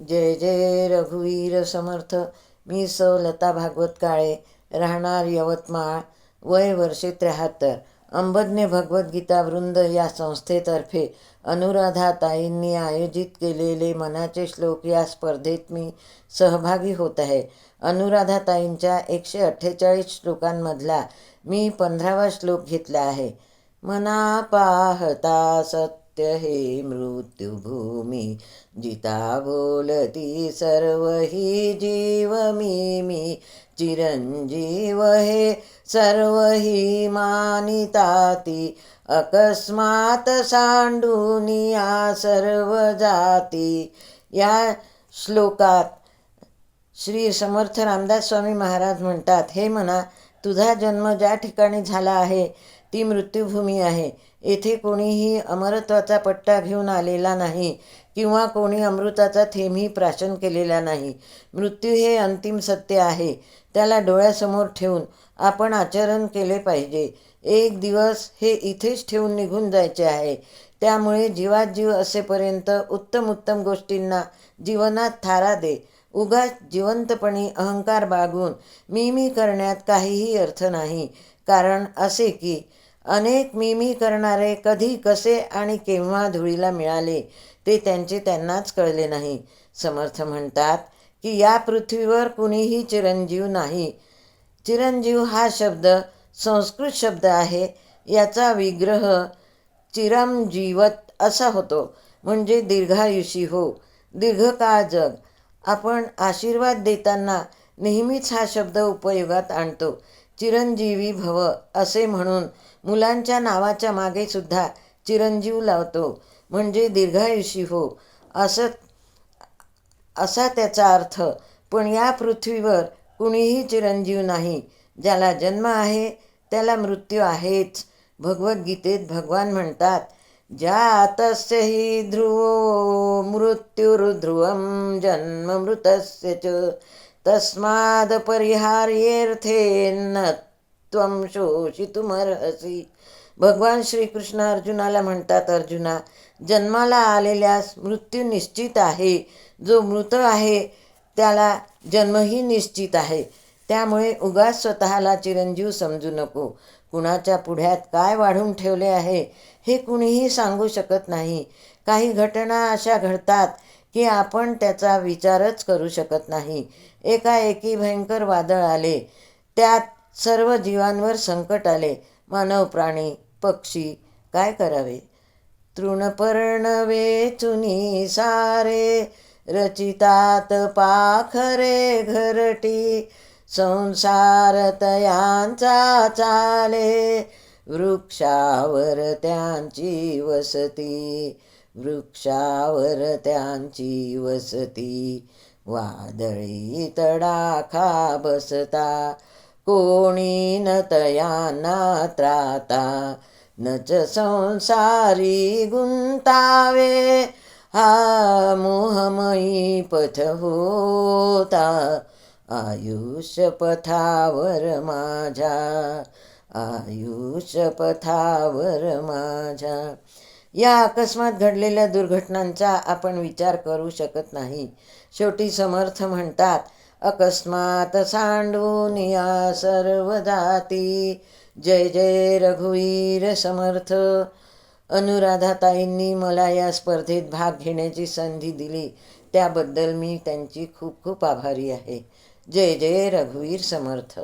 जय जय रघुवीर समर्थ. मी स लता भागवत काळे राहणार यवतमाळ वय वर्षे त्र्याहत्तर. अंबज्ञ भगवद्गीता वृंद या संस्थेतर्फे अनुराधा ताईंनी आयोजित केलेले मनाचे श्लोक या स्पर्धेत मी सहभागी होत आहे. अनुराधा ताईंच्या एकशे अठ्ठेचाळीस श्लोकांमधला मी पंधरावा श्लोक घेतला आहे. मना पाहता सत्य हे मृत्युभूमी जिता बोलती सर्व ही जीव मी मी चिरंजीव हे सर्व ही मानिताती अकस्मात सांडुनिया सर्व जाती या श्लोकात श्री समर्थ रामदास स्वामी महाराज म्हणतात हे म्हणा तुझा जन्म ज्या ठिकाणी झाला आहे ती मृत्यूभूमी आहे. येथे कोणीही अमरत्वाचा पट्टा घेऊन आलेला नाही किंवा कोणी अमृताचा थेंबही प्राशन केलेला नाही. मृत्यू हे अंतिम सत्य आहे. त्याला डोळ्यासमोर ठेवून आपण आचरण केले पाहिजे. एक दिवस हे इथेच ठेवून निघून जायचे आहे. त्यामुळे जीवात जीव असेपर्यंत उत्तम उत्तम गोष्टींना जीवनात थारा दे. उगाच जिवंतपणी अहंकार बाळगून मी मी करण्यात काहीही अर्थ नाही. कारण असे की अनेक मिमी करणारे कधी कसे आणि केव्हा धुळीला मिळाले ते त्यांचे त्यांनाच कळले नाही. समर्थ म्हणतात की या पृथ्वीवर कुणीही चिरंजीव नाही. चिरंजीव हा शब्द संस्कृत शब्द आहे. याचा विग्रह चिरंजीवत असा होतो. म्हणजे दीर्घायुषी हो दीर्घकाळ जग. आपण आशीर्वाद देताना नेहमीच हा शब्द उपयोगात आणतो. चिरंजीवी भव असे म्हणून मुलांच्या नावाच्या मागे सुद्धा चिरंजीव लावतो. म्हणजे दीर्घायुषी हो. असं असा त्याचा अर्थ पण या पृथ्वीवर कुणीही चिरंजीव नाही. ज्याला जन्म आहे त्याला मृत्यू आहेच. भगवद्गीतेत भगवान म्हणतात जातस्य हि ध्रुवो मृत्युर्ध्रुवं जन्म मृतस्य च तस्माद परिहार्येर्थेन त्वं शोषितुमर्हसी. भगवान श्रीकृष्ण अर्जुनाला म्हणतात अर्जुना जन्माला आलेल्यास मृत्यू निश्चित आहे. जो मृत आहे त्याला जन्मही निश्चित आहे. त्यामुळे उगाच स्वतःला चिरंजीव समजू नको. कुणाच्या पुढ्यात काय वाढून ठेवले आहे हे कुणीही सांगू शकत नाही. काही घटना अशा घडतात की आपण त्याचा विचारच करू शकत नाही. एकाएकी भयंकर वादळ आले. त्यात सर्व जीवांवर संकट आले. मानव प्राणी पक्षी काय करावे? तृणपर्णवे चुनी सारे रचितात पाखरे घरटी संसार तयांचा चाले वृक्षावर त्यांची वसती. वृक्षावर त्यांची वसती. वादळी तडाखा बसता. कोणी न तयांना त्राता. नच संसारी गुंतावे. हा मोहमयी पथ होता. आयुष्य पथावर माझ्या. आयुष्य पथावर माझ्या. या अकस्मात घडलेल्या दुर्घटनांचा आपण विचार करू शकत नाही. शेवटी समर्थ म्हणतात अकस्मात सांडून या सर्व जाती. जय जय रघुवीर समर्थ. अनुराधाताईंनी मला या स्पर्धेत भाग घेण्याची संधी दिली. त्याबद्दल मी त्यांची खूप खूप आभारी आहे. जय जय रघुवीर समर्थ.